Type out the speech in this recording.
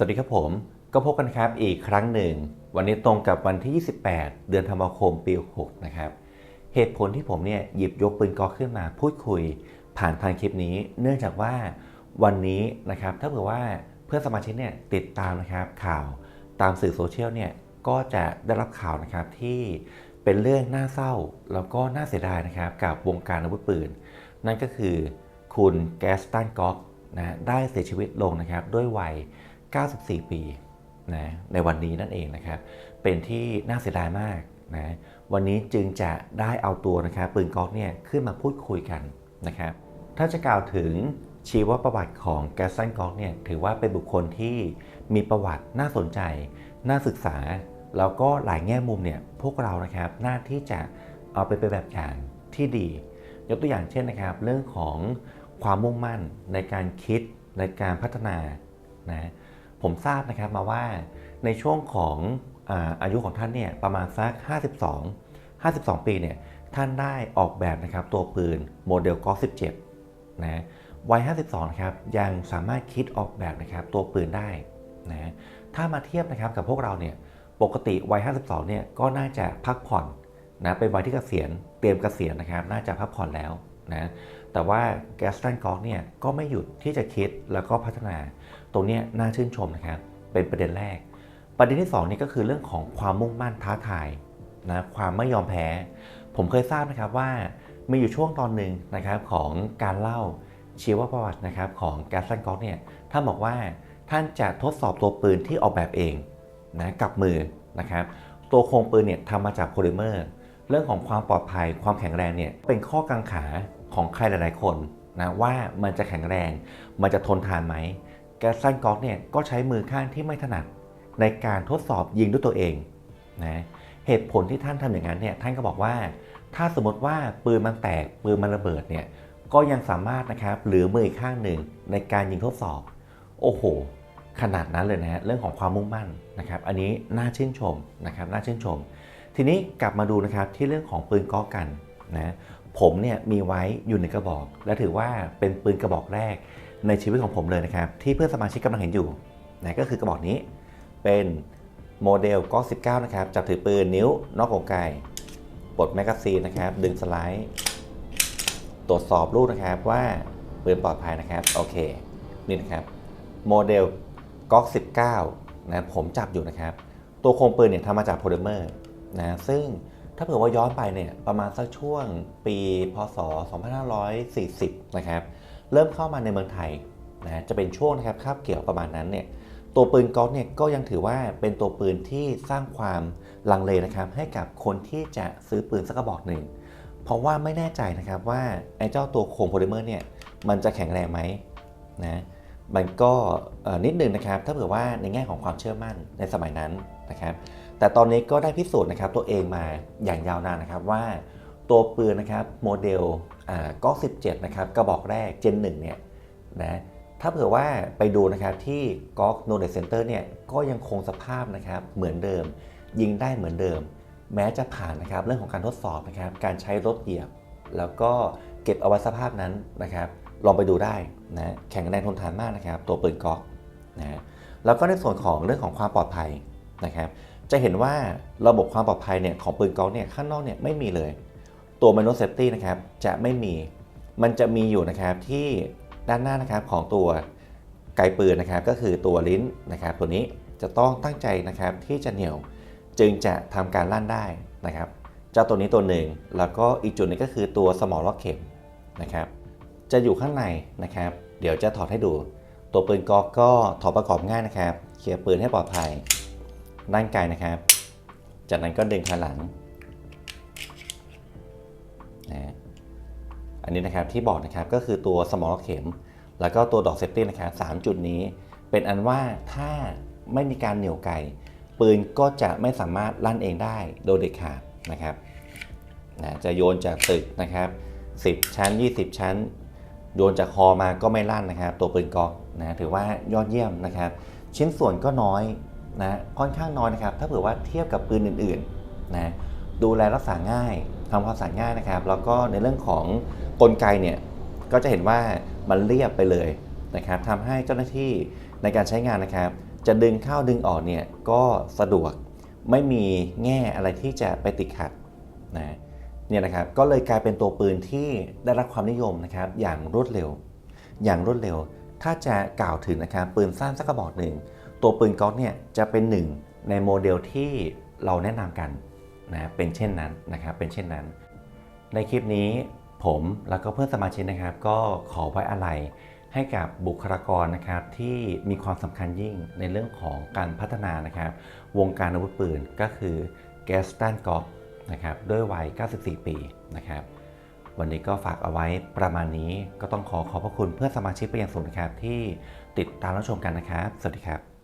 สวัสดีครับผม ก็พบกันครับอีกครั้งหนึ่ง วันนี้ตรงกับวันที่ 28 เดือนธันวาคมปี 6 นะครับ เหตุผลที่ผมเนี่ยหยิบยกปืนกอขึ้นมาพูดคุย ผ่านทางคลิปนี้ เนื่องจากว่าวันนี้นะครับถ้าเผื่อว่าเพื่อนสมาชิกเนี่ยติดตามนะครับข่าวตามสื่อโซเชียลเนี่ยก็จะได้รับข่าวนะครับที่เป็นเรื่องน่าเศร้าแล้วก็น่าเสียดายนะครับกับวงการอาวุธปืน นั่นก็คือคุณแกสตันก๊อกนะได้เสียชีวิตลงนะครับด้วยวัย 94 ปีนะในวันนี้นั่นเองนะครับ เป็นที่น่าเสียดายมากนะวันนี้จึงจะได้เอาตัวนะครับปืนก๊อกเนี่ยขึ้นมาพูดคุยกันนะครับ ถ้าจะกล่าวถึงชีวประวัติของแกสันก๊อกเนี่ยถือว่าเป็นบุคคลที่มีประวัติน่าสนใจ น่าศึกษา แล้วก็หลายแง่มุมเนี่ยพวกเรานะครับน่าที่จะเอาไปเป็นแบบอย่างที่ดี ยกตัวอย่างเช่นนะครับ เรื่องของความมุ่งมั่นในการคิดในการพัฒนานะ ผมทราบนะครับมาว่าในช่วงของอาอายุของท่านเนี่ยประมาณสัก 52 52 ปีเนี่ยท่านได้ออกแบบนะครับตัวปืนโมเดลกอ17นะวัย 52ครับยังสามารถคิดออกแบบนะครับตัวปืนได้นะถ้ามาเทียบนะครับกับพวกเราเนี่ยปกติวัย 52 เนี่ยก็น่าจะพักผ่อนนะเป็นวัยที่เกษียณเตรียมเกษียณนะครับ น่าจะพักผ่อนแล้ว นะแต่ว่าแกสตันกอกเนี่ยก็ไม่หยุดที่จะคิดแล้วก็พัฒนา ตรงนี้น่าชื่นชมนะครับเป็นประเด็นแรก ประเด็นที่2นี่ก็คือเรื่องของความมุ่งมั่นท้าทายนะความไม่ยอมแพ้ ผมเคยทราบนะครับว่ามีอยู่ช่วงตอนหนึ่งนะครับของการเล่าชีวประวัตินะครับของแกสตันกอกเนี่ยท่านบอกว่าท่านจะทดสอบตัวปืนที่ออกแบบเองนะกับมือนะครับตัวโครงปืนเนี่ยทำมาจากโพลิเมอร์ เรื่องของความปลอดภัยความแข็งแรงเนี่ยเป็นข้อกังขา ของใครหลาย ๆ คนนะว่ามันจะแข็งแรง มันจะทนทานไหมแกสซันก๊อกเนี่ยก็ใช้มือข้างที่ไม่ถนัดในการทดสอบยิงด้วยตัวเองนะเหตุผลที่ท่านทำอย่างนั้นเนี่ยท่านก็บอกว่า ถ้าสมมติว่าปืนมันแตกปืนมันระเบิดเนี่ยก็ยังสามารถนะครับเหลือมืออีกข้างหนึ่งในการยิงทดสอบ โอ้โห ขนาดนั้นเลยนะฮะเรื่องของความมุ่งมั่นนะครับอันนี้น่าชื่นชมนะครับน่าชื่นชม ทีนี้กลับมาดูนะครับที่เรื่องของปืนก๊อกกันนะ ผมเนี่ยมีไว้อยู่ในกระบอก และถือว่าเป็นปืนกระบอกแรกในชีวิตของผมเลยนะครับ ที่เพื่อนสมาชิกกำลังเห็นอยู่นะก็คือกระบอกนี้เป็นโมเดลก๊อก19 นะครับ จับถือปืนนิ้วนอกของไก่ปลดแมกกาซีนนะครับ ดึงสไลด์ตรวจสอบลูกนะครับว่าปืนปลอดภัยนะครับ โอเค นี่นะครับโมเดลก๊อก19นะผมจับอยู่นะครับ ตัวโครงปืนเนี่ยทำมาจากโพลิเมอร์นะซึ่ง ถ้าเผื่อว่าย้อนไปเนี่ยประมาณสักช่วงปีพศ 2540 นะครับ เริ่มเข้ามาในเมืองไทยนะจะเป็นช่วงนะครับคาบเกี่ยวประมาณนั้นเนี่ยตัวปืนก๊อกเนี่ยก็ยังถือว่าเป็นตัวปืนที่สร้างความลังเลนะครับ ให้กับคนที่จะซื้อปืนสักกระบอกหนึ่งเพราะว่าไม่แน่ใจนะครับว่าไอ้เจ้าตัวโครงโพลิเมอร์เนี่ยมันจะแข็งแรงไหมนะมันก็นิดนึงนะครับ ถ้าเผื่อว่าในแง่ของความเชื่อมั่นในสมัยนั้นนะครับ แต่ตอนนี้ก็ได้พิสูจน์นะครับตัวเองมาอย่างยาวนานนะครับว่าตัวปืนนะครับโมเดลก๊อก17 นะครับกระบอกแรก Gen 1เนี่ยนะถ้าเผื่อว่าไปดูนะครับที่ก๊อกโนเดเซนเตอร์เนี่ยก็ยังคงสภาพนะครับเหมือนเดิม ยิงได้เหมือนเดิม แม้จะผ่านนะครับเรื่องของการทดสอบนะครับการใช้รถเหยียบ แล้วก็เก็บเอาไว้สภาพนั้นนะครับลองไปดูได้นะแข็งแรงทนทานมากนะครับตัวปืนก๊อกนะแล้วก็ในส่วนของเรื่องของความปลอดภัย นะครับจะเห็นว่าระบบความปลอดภัยเนี่ยของปืนก๊อกเนี่ยข้างนอกเนี่ยไม่มีเลย ตัว m a n u a l safety นะครับจะไม่มีมันจะมีอยู่นะครับที่ด้านหน้านะครับของตัวไกปืนนะครับก็คือตัวลิ้นนะครับตัวนี้จะต้องตั้งใจนะครับที่จะเหนี่ยวจึงจะทำการลั่นได้นะครับเจ้าตัวนี้ตัวหนึ่งแล้วก็อีกจุดนึงก็คือตัวสมอลล็อกเข็มนะครับจะอยู่ข้างในนะครับเดี๋ยวจะถอดให้ดู ตัวปืนก๊อกก็ถอดประกอบง่ายนะครับเคลียร์ปืนให้ปลอดภัย ด้านไกลนะครับ จากนั้นก็ดึงขาหลังนะอันนี้นะครับที่บอกนะครับก็คือตัวสมอลเข็ม แล้วก็ตัวดอกเซฟตี้นะครับสจุดนี้ เป็นอันว่าถ้าไม่มีการเหนี่ยวไกปืนก็จะไม่สามารถลั่นเองได้โดยเด็ดขาดนะครับนะจะโยนจากตึกนะครับ 10 ชั้น 20 ชั้น โยนจากคอมาก็ไม่ลั่นนะครับ ตัวปืนก๊อกนะถือว่ายอดเยี่ยมนะครับ ชิ้นส่วนก็น้อย นะค่อนข้างน้อยนะครับ ถ้าเผื่อว่าเทียบกับปืนอื่นๆนะดูแลรักษาง่ายทำความสะอาดง่ายนะครับ แล้วก็ในเรื่องของกลไกเนี่ยก็จะเห็นว่ามันเรียบไปเลยนะครับทำให้เจ้าหน้าที่ในการใช้งานนะครับ จะดึงเข้าดึงออกเนี่ยก็สะดวกไม่มีแง่อะไรที่จะไปติดขัดนะเนี่ยนะครับก็เลยกลายเป็นตัวปืนที่ได้รับความนิยมนะครับอย่างรวดเร็ว อย่างรวดเร็ว ถ้าจะกล่าวถึงนะครับปืนสั้นสักกระบอกหนึ่ง ตัวปืนก๊อกเนี่ยจะเป็นหนึ่งในโมเดลที่เราแนะนำกันนะเป็นเช่นนั้นนะครับเป็นเช่นนั้น ในคลิปนี้ผมแล้วก็เพื่อนสมาชิกนะครับ ก็ขอไว้อะไรให้กับบุคลากรนะครับที่มีความสำคัญยิ่งในเรื่องของการพัฒนานะครับ วงการอาวุธปืนก็คือแกสตันก๊อกนะครับด้วยวัย 94 ปีนะครับ วันนี้ก็ฝากเอาไว้ประมาณนี้ก็ต้องขอขอบพระคุณเพื่อนสมาชิกเป็นอย่างสูงนะครับที่ติดตามรับชมกันนะครับ สวัสดีครับ